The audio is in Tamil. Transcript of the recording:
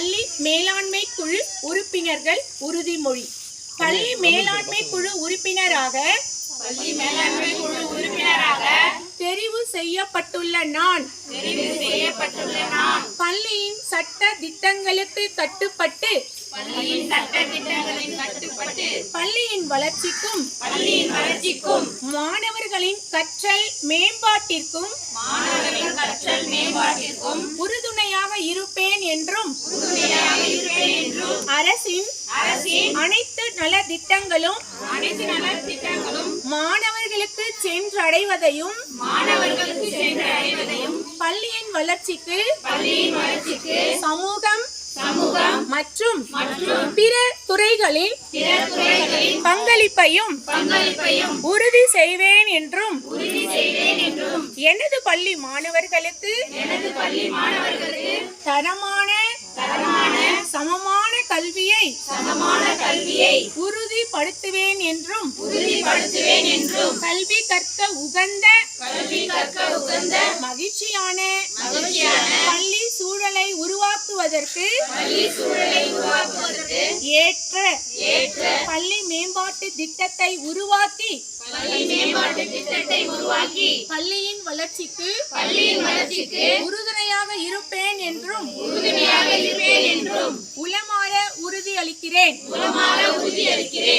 பள்ளி மேலாண்மை குழு உறுப்பினர்கள் உறுதிமொழி. பள்ளி மேலாண்மை குழு உறுப்பினராக பள்ளி மேலாண்மை குழு உறுப்பினராக தெரிவு செய்யப்பட்டுள்ள நான். தெரிவு செய்யப்பட்டுள்ள நான். பள்ளியின் சட்ட திட்டங்களுக்கு கட்டுப்பட்டு பள்ளியின் சட்ட திட்டங்களின் கட்டுப்பட்டு பள்ளியின் வளர்ச்சிக்கும் பள்ளியின் வளர்ச்சிக்கும் மாணவர்களின் கற்றல் மேம்பாட்டிற்கும் மாணவர்களின் கற்றல் மேம்பாட்டிற்கும் உறுதுணையாக இருப்பேன் என்றும் உறுதுணையாக இருப்பேன் என்றும் அரசின் அனைத்து நல திட்டங்களும் அனைத்து திட்டங்களும் மாணவர்களுக்கு சென்றடைவதையும் மாணவர்களுக்கு பள்ளியின் வளர்ச்சிக்கு பள்ளியின் வளர்ச்சிக்கு சமூகம் சமூகம் மற்றும் பிற துறைகளில் பிற பங்களிப்பையும் பங்களிப்பையும் உறுதி செய்வேன் என்றும் உறுதி செய்வேன் என்றும் எனது பள்ளி மாணவர்களுக்கு எனது பள்ளி மாணவர்களுக்கு தரமான தரமான சமமான கல்வியை சமமான கல்வியை உறுதிப்படுத்துவேன் என்றும் உறுதிப்படுத்துவேன் என்றும் கல்வி கற்க உகந்த கல்வி கற்க உகந்த மகிழ்ச்சியான மகிழ்ச்சியான பள்ளி சூழலை உருவாக்குவதற்கு பள்ளி சூழலை உருவாக்குவதற்கு ஏற்ற ஏற்ற பள்ளி மேம்பாட்டு திட்டத்தை உருவாக்கி பள்ளி திட்டத்தை உருவாக்கி பள்ளியின் வளர்ச்சிக்கு பள்ளியின் வளர்ச்சிக்கு உறுதுணையாக இருப்பேன் என்றும் உறுதுணையாக இருப்பேன் என்றும் உளமாற உறுதியளிக்கிறேன். உளமாற உறுதியளிக்கிறேன். அனைவருக்கும்